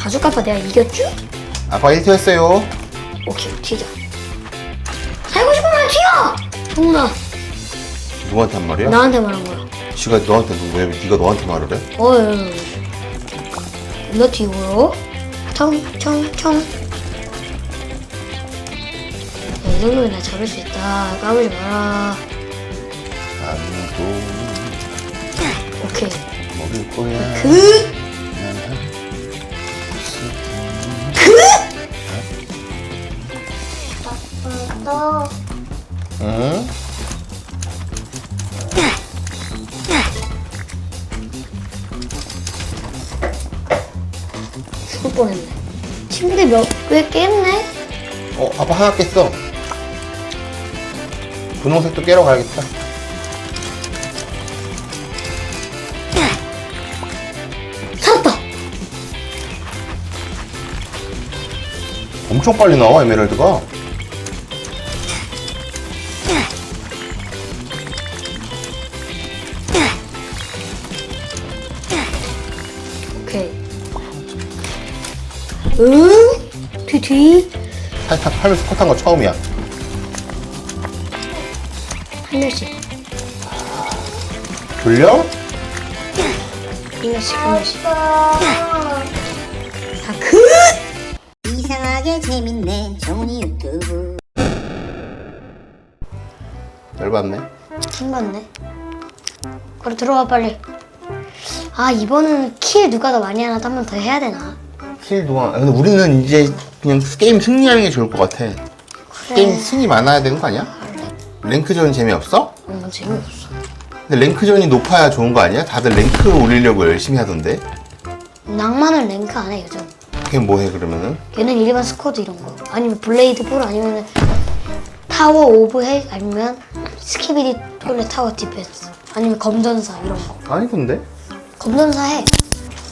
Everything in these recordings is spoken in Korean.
바주카파 내가 이겼죠? 아빠 1티 했어요. 오케이 튀자 살고 싶으면 튀어! 동훈아 누구한테 한 말이야? 나한테 말한 거야 지가 너한테 왜 네가 너한테 말을 해? 어이 너 튀고요 청청청 야, 이 정도면 나 잡을 수 있다 까불지 마라 아무도 오케이 먹을 거야. 그 너 응? 죽을 뻔했네 침대 몇 개 깼네? 어, 아빠 하나 깼어. 분홍색도 깨러 가야겠다. 살았다 엄청 빨리 나와 에메랄드가. 응? 뒤뒤 살짝 팔면서 컷한 거 처음이야. 한 명씩. 졸려? 한 명씩. 다그 이상하게 재밌네 정훈이 유튜브. 열받네. 힘받네. 그래 들어와 빨리. 아 이번은 킬 누가 더 많이 하나 한 번 더 해야 되나 킬 동안. 근데 우리는 이제 그냥 게임 승리하는 게 좋을 것 같아. 게임 승리 많아야 되는 거 아니야? 랭크전 재미없어? 응 재미없어 근데 랭크전이 높아야 좋은 거 아니야? 다들 랭크 올리려고 열심히 하던데. 낭만은 랭크 안 해 요즘 그게 뭐해 그러면은? 걔는 일반 스쿼드 이런 거 아니면 블레이드 볼 아니면 타워 오브 헬 아니면 스키비디 톨레 타워 디펜스 아니면 검전사 이런 거 아니던데. 검전사 해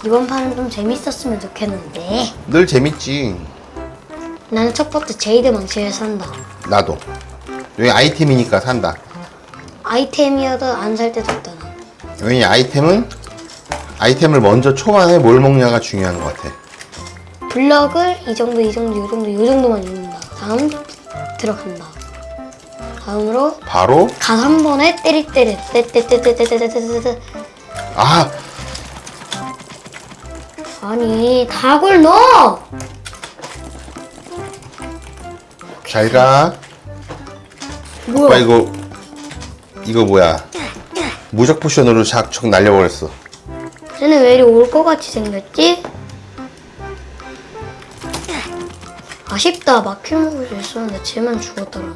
이번 판은 좀 재밌었으면 좋겠는데 늘 재밌지. 나는 첫 번째 제이드 망치를 산다 나도. 왜 아이템이니까 산다. 아이템이어도 안 살 때도 있다 난 왜냐 아이템은 아이템을 먼저 초반에 뭘 먹냐가 중요한 것 같아. 블럭을 이 정도 이 정도 이 정도 이 정도만 입는다 다음 들어간다 다음으로 바로 갓한 번에 때릴 때릴 때때때때때때때때 아 아니 닭을 넣어 잘가. 뭐야 오빠 이거 이거 뭐야? 무적 포션으로 작척 날려버렸어. 쟤는 왜 이리 올 것 같이 생겼지? 아쉽다 막힐 먹을 수 있었는데 쟤만 죽었더라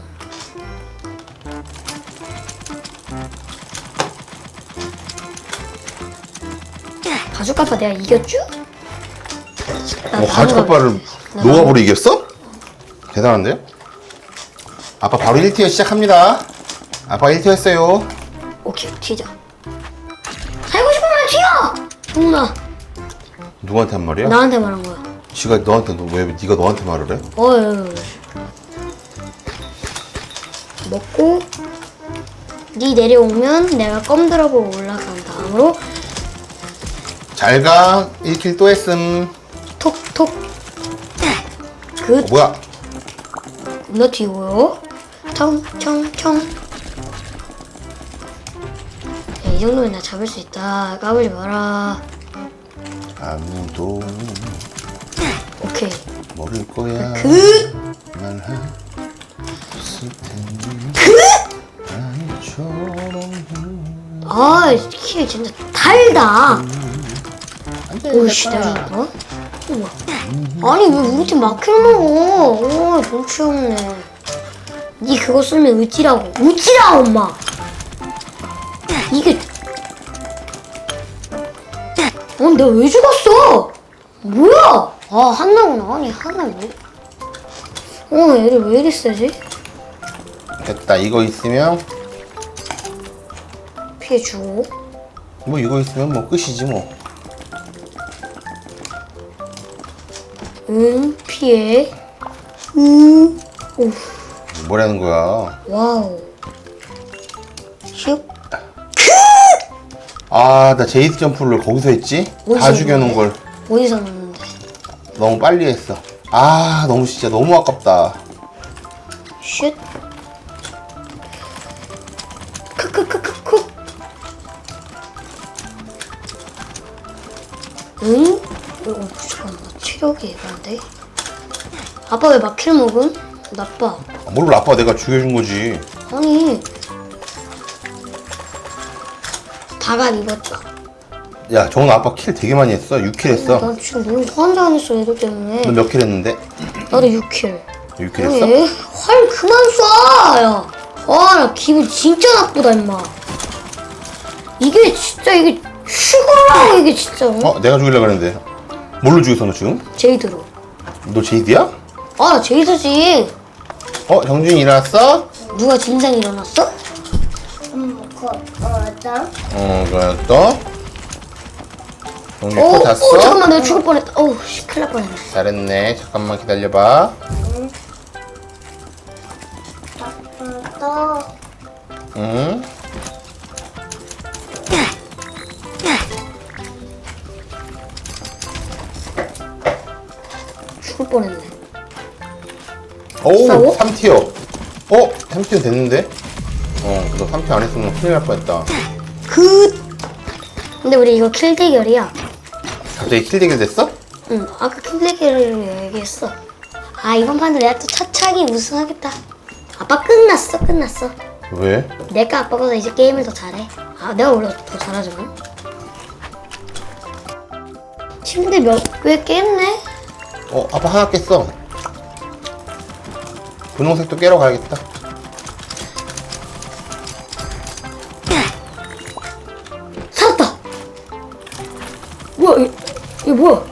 바주카파 내가 이겼죠? 나 어, 가죽바를 나 노가보로 이겼어? 대단한데요? 아빠 바로 1티어 시작합니다. 아빠 1티어 했어요. 오케이 튀자 살고 싶으면 튀어! 동훈아 누구한테 한 말이야? 나한테 말한 거야 지가 너한테 너- 왜 네가 너한테 말을 해? 어이 먹고 니 내려오면 내가 껌 들어보고 올라간 다음으로 잘 가 1킬 또 했음. 톡톡 어, 그 뭐야? 너 뒤고요 청청청 야, 이 정도면 나 잡을 수 있다 까불지 마라 아무도 오케이 모를 거야. 그 말할 없을 텐데. 아이처럼 아, 키 진짜 달다. 오씨, 내가 어? 아니 왜 우리 팀 마킬 먹어? 오, 정치 없네. 니 그거 쓰면 으찌라고. 으찌라 엄마. 이게. 어, 내가 왜 죽었어? 뭐야? 아, 한나구나. 아니, 한나 왜? 어, 애들 왜 이리 세지? 됐다. 이거 있으면 피해 주고. 뭐 이거 있으면 뭐 끝이지 뭐. 응, 피해. 응. 오, 뭐라는 거야? 와우. 슉. 아, 나 제이스 점프를 거기서 했지? 다 어디서 죽여놓은 걸. 어디서 넣는데? 너무 빨리 했어. 아, 너무 진짜 너무 아깝다. 슛. 체력이 애간데? 아빠 왜 마킬 먹음? 나빠. 몰라, 아빠 내가 죽여준 거지. 아니. 다간 입었죠. 야, 정훈아 아빠 킬 되게 많이 했어. 6킬 했어. 난 지금 너무 환장 했어, 애들 때문에. 너 몇 킬 했는데? 나도 6킬. 6킬 했어? 아니, 활 그만 쏴! 야. 와, 나 기분 진짜 나쁘다, 임마. 이게 진짜, 이게, 슈그라 이게 진짜. 어? 어, 내가 죽이려고 그랬는데. 뭘로 죽였어, 너 지금? 제이드로. 너 제이드야? 아, 나 제이드지. 어, 정준이 일어났어? 누가 진상 일어났어? 어, 그래, 또? 정준이 오, 코 오, 잤어? 잠깐만, 내가 죽을 뻔했다. 어우, 씨, 큰일 날 뻔했네. 잘했네. 잠깐만 기다려봐. 응? 죽을 뻔했네. 오, 싸워? 3티어. 어? 3티어 됐는데? 어, 너 3티어 안 했으면 큰일 날 뻔했다. 그. 근데 우리 이거 킬 대결이야. 갑자기 킬 대결 됐어? 응, 아까 킬 대결을 얘기했어. 아, 이번 판도 내가 또 차차기 우승하겠다. 아빠 끝났어, 끝났어. 왜? 내가 아빠보다 이제 게임을 더 잘해. 아, 내가 원래 더 잘하지만. 침대 몇 개 깼네? 어, 아빠 하나 깼어. 분홍색도 깨러 가야겠다. 살았다! 뭐야, 이, 이게 뭐야?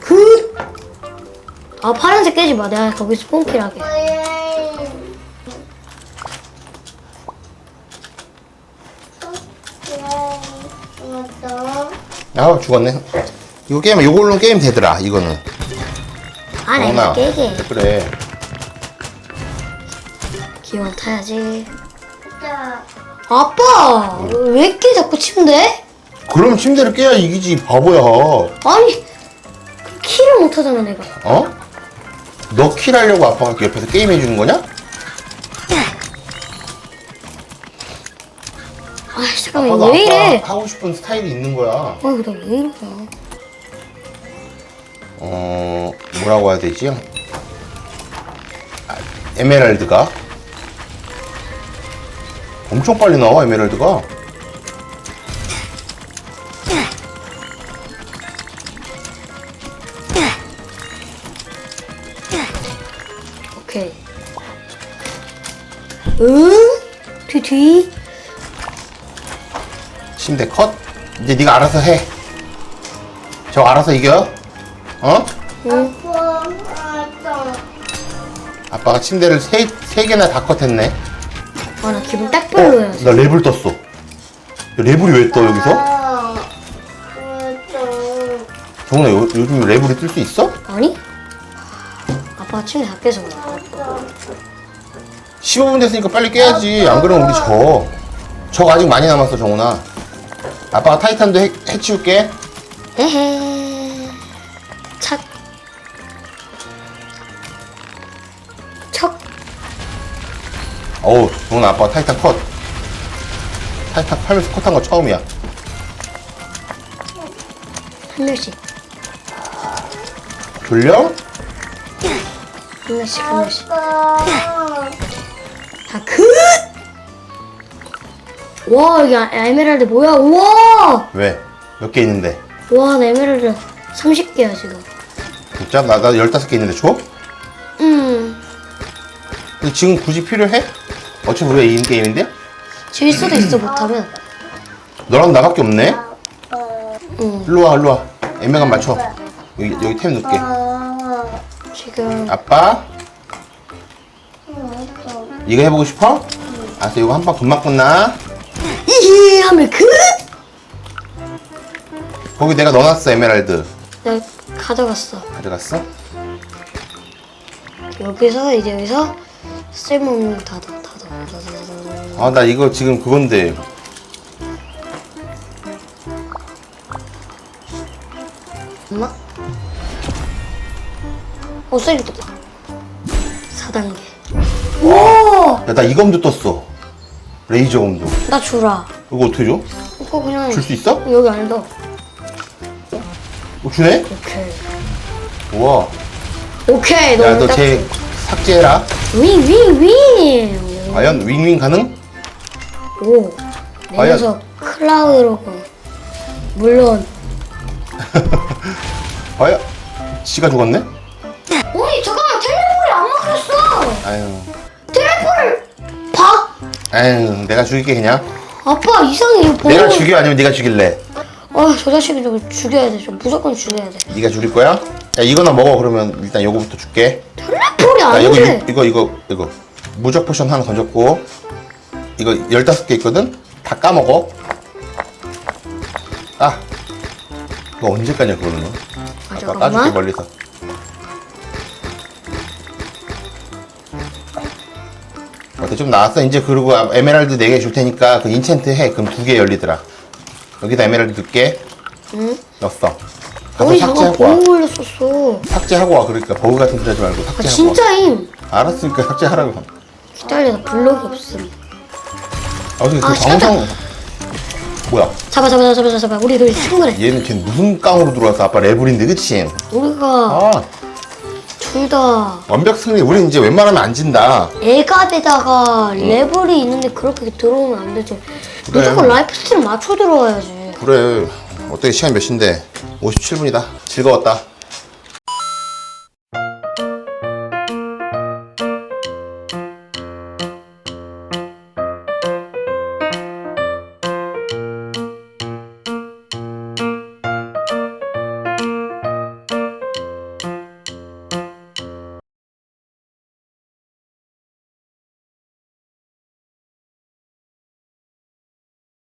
그, 아, 파란색 깨지 마. 내가 거기서 뽕킬 하게. 아, 죽었네. 이거 게임, 이걸로 게임 되더라, 이거는. 아, 정훈아. 깨게. 그래. 기왕 타야지. 아빠! 왜깨 자꾸 침대? 그럼 침대를 깨야 이기지, 바보야. 아니, 그 킬을 못 하잖아, 내가. 어? 너 킬하려고 아빠가 옆에서 게임 해주는 거냐? 잠깐만, 아빠도 왜 이래? 아빠 하고 싶은 스타일이 있는 거야. 아, 나왜 이러냐. 어, 뭐라고 해야 되지? 아, 에메랄드가? 엄청 빨리 나와, 에메랄드가. 오케이. 응? 뒤, 뒤. 침대 컷? 이제 네가 알아서 해. 저 알아서 이겨. 어? 아빠가 침대를 세, 세 개나 다 컷했네. 아, 나 기분 딱 별로야. 나 랩을 떴어. 랩을이 왜 떠, 여기서? 정훈아, 요, 요즘 랩을이 뜰수 있어? 아니? 아빠가 침대 다 깨서 그래. 15분 됐으니까 빨리 깨야지. 안 그러면 우리 져. 적 아직 많이 남았어, 정훈아. 아빠가 타이탄도 해, 해치울게. 에헤. 착. 척. 어우, 정훈아, 아빠가 타이탄 컷. 타이탄 팔면서 컷한 거 처음이야. 한 명씩. 졸려? 한 명씩, 한 명씩. 다 와, 여기 아- 에메랄드 뭐야? 우와! 왜? 몇 개 있는데? 와, 나 에메랄드 30개야, 지금. 진짜? 나, 나 15개 있는데 줘? 음. 근데 지금 굳이 필요해? 어차피 우리가 이긴 게임인데? 질 수도 있어, 못하면. 너랑 나밖에 없네? 응. 일로 와, 일로 와. 애매감 맞춰. 여기, 여기 템 넣을게. 지금. 아빠? 이거 해보고 싶어? 알았어, 이거 한판 금방 끝나. 하물 그 거기 내가 넣어놨어 에메랄드 내가 가져갔어. 가져갔어? 여기서 이제 여기서 쓸모없는 다 넣어 다 넣어 다 넣어 다 넣어. 아 나 이거 지금 그건데 엄마? 어 쓰레기 떴다. 4단계. 오! 야 나 이검도 떴어 레이저 검도 나 주라. 이거 어떻게 줘? 이거 그냥 줄 수 있어? 여기 안에 넣어 어, 주네? 오케이 우와 오케이 너무 야너 딱쟤 삭제해라 윙 윙 윙 과연 윙윙 가능? 오, 내 과연? 녀석 클라우드로군. 물론. 과연 지가 죽었네? 아니 잠깐만 텔레폴이 안 막혔어. 아유 텔레폴 봐. 아유 내가 죽일게 그냥 아빠 이상해 이거 보고. 내가 죽여 아니면 네가 죽일래? 아 저 자식이 좀 죽여야 돼. 좀 무조건 죽여야 돼. 네가 죽일 거야? 야 이거나 먹어 그러면 일단 요거부터 줄게 텔레폴이 야안 이거 돼. 이거 이거 이거 무적 포션 하나 던졌고 이거 15개 있거든? 다 까먹어 아 이거 언제 까냐 그거는 아, 아빠 잠깐만. 까줄게 멀리서 어때 좀 나왔어 이제 그리고 에메랄드 4개 줄 테니까 그 인챈트 해 그럼 두개 열리더라 여기다 에메랄드 넣게 응? 넣었어 가서 잠깐 삭제하고 와 걸렸었어. 삭제하고 와 그러니까 버그 같은 소리 하지 말고 아 삭제하고 와 진짜임. 알았으니까 삭제하라고 기다려 나 블록이 없음. 아 어떻게 그 아, 방송 뭐야 잡아 잡아 잡아 잡아 잡아. 우리 둘이 친구래. 얘는 걔 무슨 깡으로 들어와서 아빠 레블인데 그치? 우리가 아 둘 다. 완벽 승리 우린 이제 웬만하면 안 진다. 애갑에다가 레벨이 있는데 그렇게 들어오면 안 되지. 그래. 무조건 라이프 스틸 맞춰 들어와야지. 그래. 어떻게 시간 몇 시인데? 57분이다. 즐거웠다